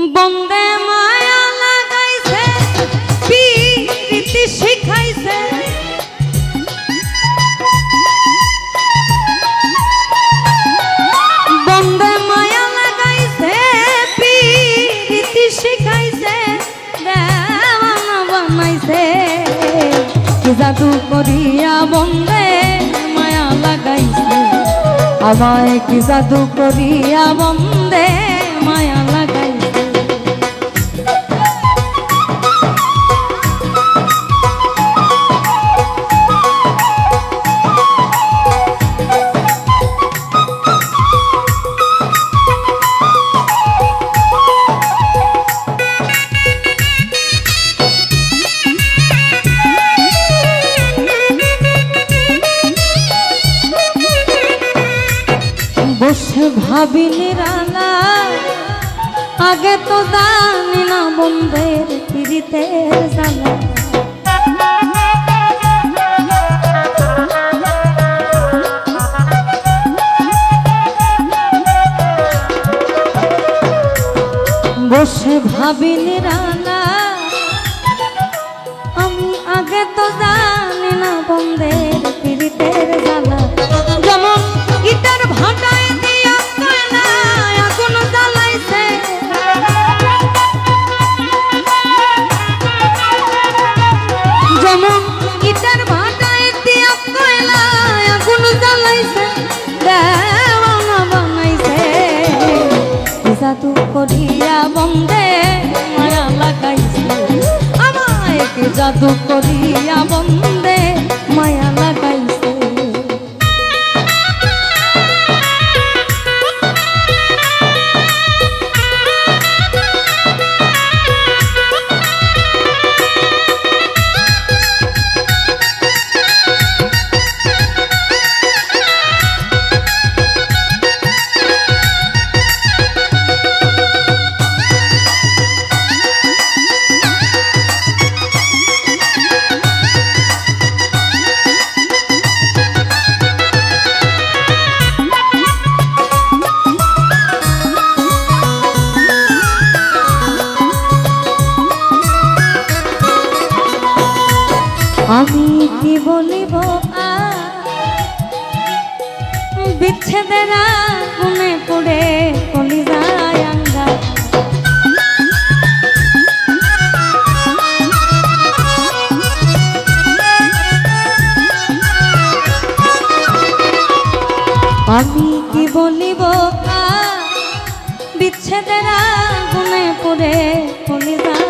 বন্দে বন্দে মায়া কি জাদু করিয়া বন্দে মায়া লাগাইছে। আমায় কি জাদু করিয়া বন্দে মায়া বসে ভাবি নিরালা। আগে তো জানি না বন্ধের পিড়িতের জ্বালা। বসে ভাবি নিরালা। আমি আগে তো জানি না বন্ধের পিড়িতের জ্বালা। জাদু করিয়া বন্দে মায়া লাগাইছে। আমায় জাদু করিয়া আমি কি বলিব বিচ্ছেদের আগুনে পড়ে কলিজায় আঙ্গা আমি কি বলিব বিচ্ছেদের আগুনে পড়ে কলিজায় আঙ্গা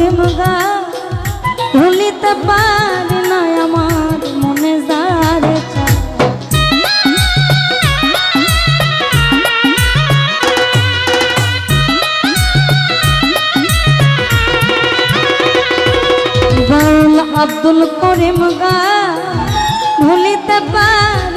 করিম গা ভুলিতে পারি আমার মনে যারে। বাউল আব্দুল করিম গা ভুলিতে পারি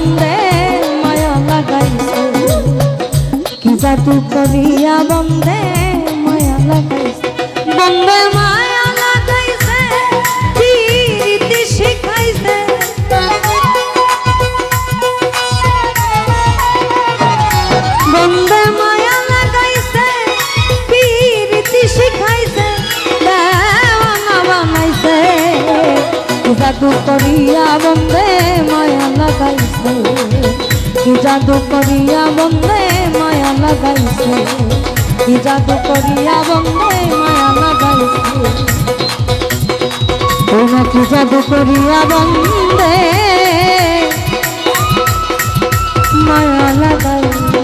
বন্দে মায়া লাগাইছে কি জাদু করিয়া বন্দে মায়া লাগাইছে বন্দে মায়া প্রীতি শিখাইছে। মায়া শিখাইছে। কি জাদু করিয়া বন্দে কি জাদু করিয়া বন্দে মায়া লাগাইছে? কি জাদু করিয়া বন্দে মায়া লাগাইছে? ও নাকি জাদু করিয়া বন্দে মায়া লাগাইছে?